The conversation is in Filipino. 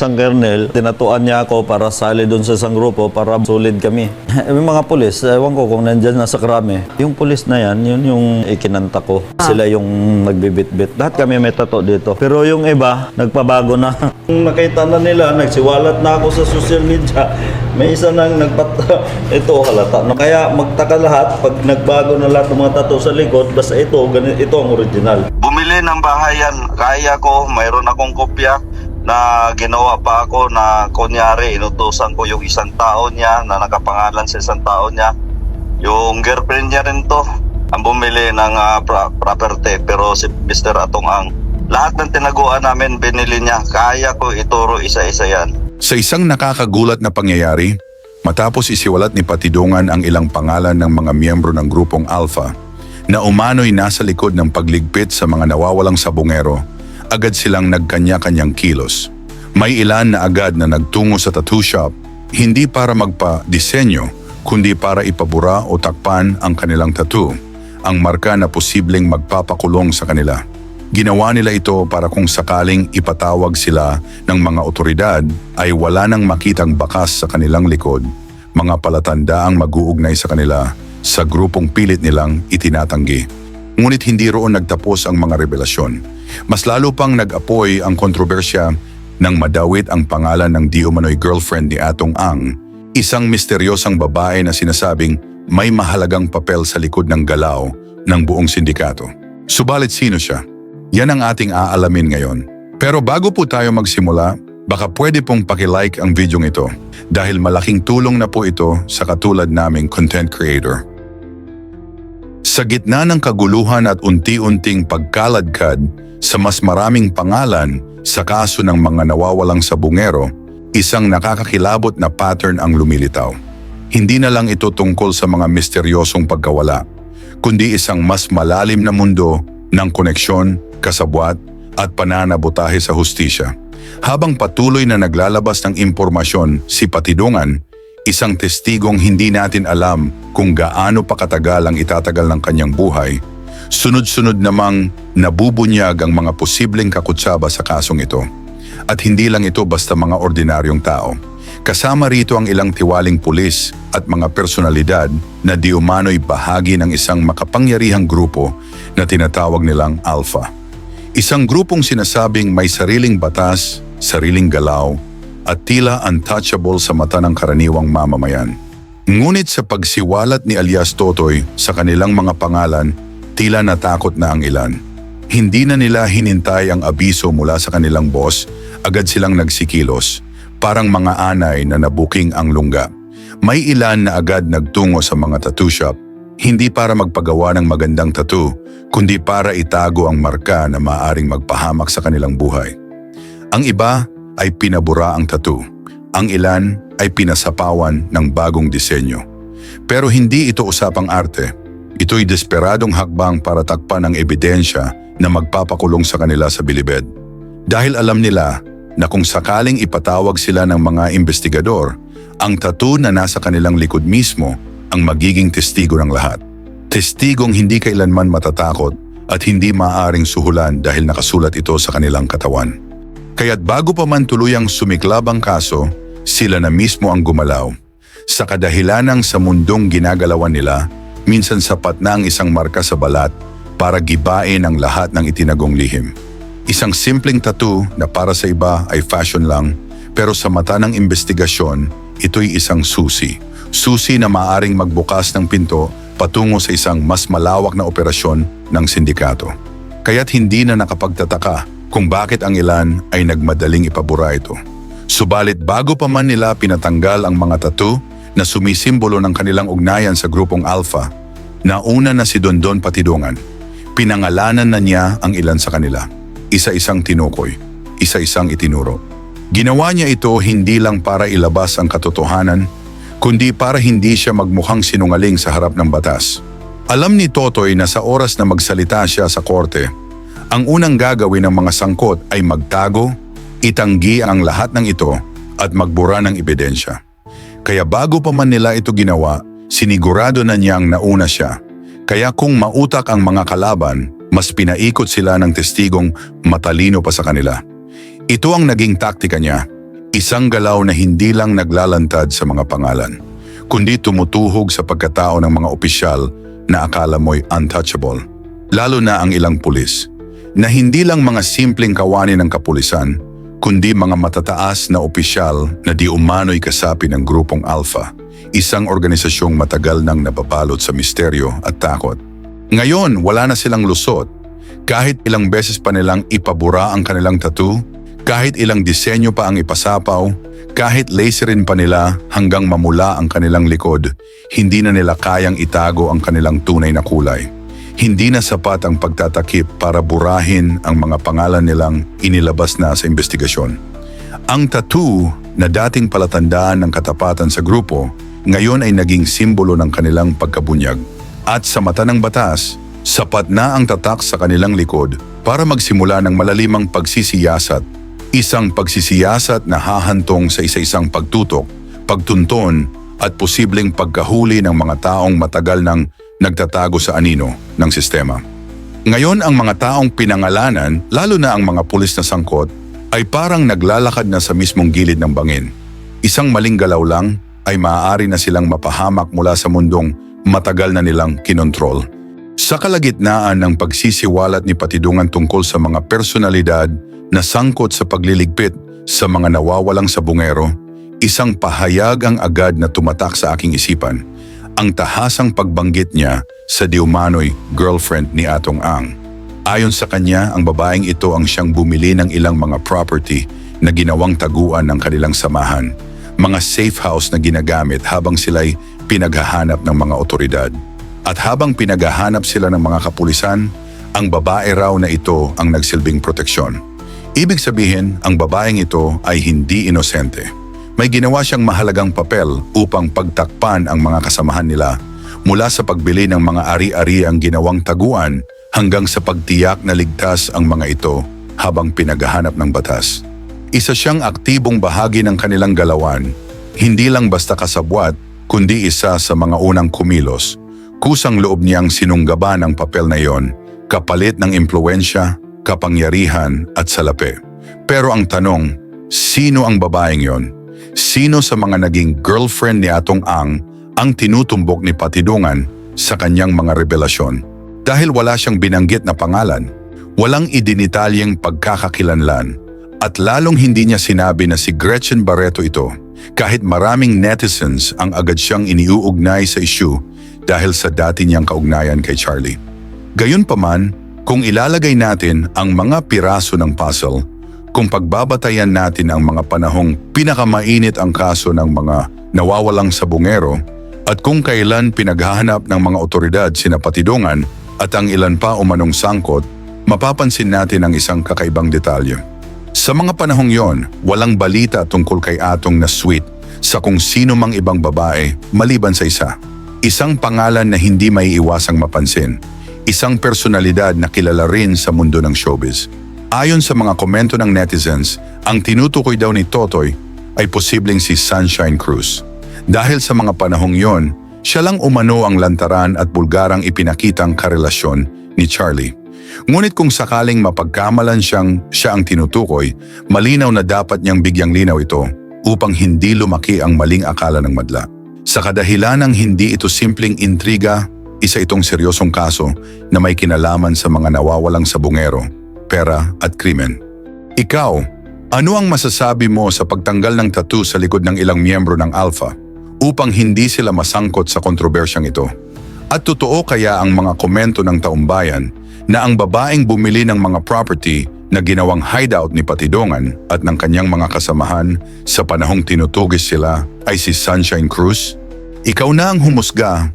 Isang kernel, tinatuan niya ako para sali doon sa isang grupo para solid kami. Yung mga pulis, ewan ko kung nandyan na sa krami. Yung pulis na yan, yun yung ikinanta ko. Sila yung nagbibit-bit. Lahat kami may tato dito. Pero yung iba, nagpabago na. Kung nakita na nila, nagsiwalat na ako sa social media. May isa nang nagpat... ito halata. na. Kaya magtaka lahat pag nagbago na lahat ng mga tato sa likod, basta ito, ganito, ito ang original. Bumili ng bahayan, kaya ko, mayroon akong kopya na ginawa pa ako na kunyari inutusan ko yung isang tao niya na nakapangalan sa isang tao niya. Yung girlfriend niya rin to ang bumili ng ah, pra- property pero si Mr. Atong ang lahat ng tinaguan namin binili niya. Kaya ko ituro isa-isa yan. Sa isang nakakagulat na pangyayari, matapos isiwalat ni Patidungan ang ilang pangalan ng mga miyembro ng grupong Alpha na umano'y nasa likod ng pagligpit sa mga nawawalang sabungero, agad silang nagkanya-kanyang kilos. May ilan na agad na nagtungo sa tattoo shop, hindi para magpa-disenyo, kundi para ipabura o takpan ang kanilang tattoo, ang marka na posibleng magpapakulong sa kanila. Ginawa nila ito para kung sakaling ipatawag sila ng mga otoridad ay wala nang makitang bakas sa kanilang likod, mga palatandaang mag-uugnay sa kanila sa grupong pilit nilang itinatanggi. Ngunit hindi roon nagtapos ang mga revelasyon. Mas lalo pang nag-apoy ang kontrobersya nang madawit ang pangalan ng di umano'y girlfriend ni Atong Ang, isang misteryosang babae na sinasabing may mahalagang papel sa likod ng galaw ng buong sindikato. Subalit sino siya? Yan ang ating aalamin ngayon. Pero bago po tayo magsimula, baka pwede pong pakilike ang video ito dahil malaking tulong na po ito sa katulad naming content creator. Sa gitna ng kaguluhan at unti-unting pagkaladkad sa mas maraming pangalan sa kaso ng mga nawawalang sabungero, isang nakakakilabot na pattern ang lumilitaw. Hindi na lang ito tungkol sa mga misteryosong pagkawala, kundi isang mas malalim na mundo ng koneksyon, kasabwat at pananabotahe sa hustisya. Habang patuloy na naglalabas ng impormasyon si Patidungan, isang testigong hindi natin alam kung gaano pa katagal ang itatagal ng kanyang buhay, sunod-sunod namang nabubunyag ang mga posibleng kakutsaba sa kasong ito. At hindi lang ito basta mga ordinaryong tao. Kasama rito ang ilang tiwaling pulis at mga personalidad na di umano'y bahagi ng isang makapangyarihang grupo na tinatawag nilang Alpha. Isang grupong sinasabing may sariling batas, sariling galaw, at tila untouchable sa mata ng karaniwang mamamayan. Ngunit sa pagsiwalat ni alias Totoy sa kanilang mga pangalan, tila natakot na ang ilan. Hindi na nila hinintay ang abiso mula sa kanilang boss, agad silang nagsikilos, parang mga anay na nabuking ang lungga. May ilan na agad nagtungo sa mga tattoo shop, hindi para magpagawa ng magandang tattoo, kundi para itago ang marka na maaring magpahamak sa kanilang buhay. Ang iba ay pinabura ang tattoo. Ang ilan ay pinasapawan ng bagong disenyo. Pero hindi ito usapang arte. Ito'y desperadong hakbang para takpan ang ebidensya na magpapakulong sa kanila sa bilibid. Dahil alam nila na kung sakaling ipatawag sila ng mga investigador, ang tattoo na nasa kanilang likod mismo ang magiging testigo ng lahat. Testigong hindi kailanman matatakot at hindi maaaring suhulan dahil nakasulat ito sa kanilang katawan. Kaya't bago pa man tuluyang sumiklab ang kaso, sila na mismo ang gumalaw. Sa kadahilanang sa mundong ginagalawan nila, minsan sapat na ang isang marka sa balat para gibain ang lahat ng itinagong lihim. Isang simpleng tattoo na para sa iba ay fashion lang, pero sa mata ng investigasyon, ito'y isang susi. Susi na maaring magbukas ng pinto patungo sa isang mas malawak na operasyon ng sindikato. Kaya't hindi na nakapagtataka kung bakit ang ilan ay nagmadaling ipabura ito. Subalit bago pa man nila pinatanggal ang mga tattoo na sumisimbolo ng kanilang ugnayan sa grupong Alpha, nauna na si Dondon Patidungan. Pinangalanan na niya ang ilan sa kanila. Isa-isang tinukoy, isa-isang itinuro. Ginawa niya ito hindi lang para ilabas ang katotohanan, kundi para hindi siya magmukhang sinungaling sa harap ng batas. Alam ni Totoy na sa oras na magsalita siya sa korte, ang unang gagawin ng mga sangkot ay magtago, itanggi ang lahat ng ito at magbura ng ebidensya. Kaya bago pa man nila ito ginawa, sinigurado na niyang nauna siya. Kaya kung mautak ang mga kalaban, mas pinaikot sila ng testigong matalino pa sa kanila. Ito ang naging taktika niya. Isang galaw na hindi lang naglalantad sa mga pangalan, kundi tumutuhog sa pagkatao ng mga opisyal na akala mo'y untouchable. Lalo na ang ilang pulis, na hindi lang mga simpleng kawani ng kapulisan, kundi mga matataas na opisyal na di umano'y kasapi ng grupong Alpha, isang organisasyong matagal nang nababalot sa misteryo at takot. Ngayon, wala na silang lusot. Kahit ilang beses pa nilang ipabura ang kanilang tattoo, kahit ilang disenyo pa ang ipasapaw, kahit laserin pa nila hanggang mamula ang kanilang likod, hindi na nila kayang itago ang kanilang tunay na kulay. Hindi na sapat ang pagtatakip para burahin ang mga pangalan nilang inilabas na sa investigasyon. Ang tattoo na dating palatandaan ng katapatan sa grupo, ngayon ay naging simbolo ng kanilang pagkabunyag. At sa mata ng batas, sapat na ang tatak sa kanilang likod para magsimula ng malalimang pagsisiyasat. Isang pagsisiyasat na hahantong sa isa-isang pagtutok, pagtunton at posibleng pagkahuli ng mga taong matagal nang nagtatago sa anino ng sistema. Ngayon ang mga taong pinangalanan, lalo na ang mga pulis na sangkot, ay parang naglalakad na sa mismong gilid ng bangin. Isang maling galaw lang ay maaari na silang mapahamak mula sa mundong matagal na nilang kinontrol. Sa kalagitnaan ng pagsisiwalat ni Patidungan tungkol sa mga personalidad na sangkot sa pagliligpit sa mga nawawalang sabungero, isang pahayag ang agad na tumatak sa aking isipan. Ang tahasang pagbanggit niya sa diumanoy girlfriend ni Atong Ang. Ayon sa kanya, ang babaeng ito ang siyang bumili ng ilang mga property na ginawang taguan ng kanilang samahan. Mga safe house na ginagamit habang sila'y pinaghahanap ng mga otoridad. At habang pinaghahanap sila ng mga kapulisan, ang babae raw na ito ang nagsilbing proteksyon. Ibig sabihin, ang babaeng ito ay hindi inosente. May ginawa siyang mahalagang papel upang pagtakpan ang mga kasamahan nila mula sa pagbili ng mga ari-ari ang ginawang taguan hanggang sa pagtiyak na ligtas ang mga ito habang pinaghahanap ng batas. Isa siyang aktibong bahagi ng kanilang galawan, hindi lang basta kasabwat, kundi isa sa mga unang kumilos. Kusang loob niyang sinunggaban ang papel na iyon, kapalit ng impluensya, kapangyarihan at salapi. Pero ang tanong, sino ang babaeng yon? Sino sa mga naging girlfriend ni Atong Ang ang tinutumbok ni Patidungan sa kanyang mga revelasyon? Dahil wala siyang binanggit na pangalan, walang idinitalyeng pagkakakilanlan, at lalong hindi niya sinabi na si Gretchen Barreto ito, kahit maraming netizens ang agad siyang iniuugnay sa issue dahil sa dati niyang kaugnayan kay Charlie. Gayunpaman, kung ilalagay natin ang mga piraso ng puzzle, kung pagbabatayan natin ang mga panahong pinakamainit ang kaso ng mga nawawalang sabungero at kung kailan pinaghahanap ng mga otoridad sina Patidungan at ang ilan pa umanong sangkot, mapapansin natin ang isang kakaibang detalye. Sa mga panahong yon, walang balita tungkol kay Atong na sweet sa kung sino mang ibang babae maliban sa isa. Isang pangalan na hindi may iwasang mapansin. Isang personalidad na kilala rin sa mundo ng showbiz. Ayon sa mga komento ng netizens, ang tinutukoy daw ni Totoy ay posibleng si Sunshine Cruz. Dahil sa mga panahong yon, siya lang umano ang lantaran at bulgarang ipinakitang karelasyon ni Charlie. Ngunit kung sakaling mapagkamalan siyang siya ang tinutukoy, malinaw na dapat niyang bigyang linaw ito upang hindi lumaki ang maling akala ng madla. Sa kadahilan ng hindi ito simpleng intriga, isa itong seryosong kaso na may kinalaman sa mga nawawalang sabungero, pera at krimen. Ikaw, ano ang masasabi mo sa pagtanggal ng tattoo sa likod ng ilang miyembro ng Alpha upang hindi sila masangkot sa kontrobersyang ito? At totoo kaya ang mga komento ng taumbayan na ang babaeng bumili ng mga property na ginawang hideout ni Patidongan at ng kanyang mga kasamahan sa panahong tinutugis sila ay si Sunshine Cruz? Ikaw na ang humusga,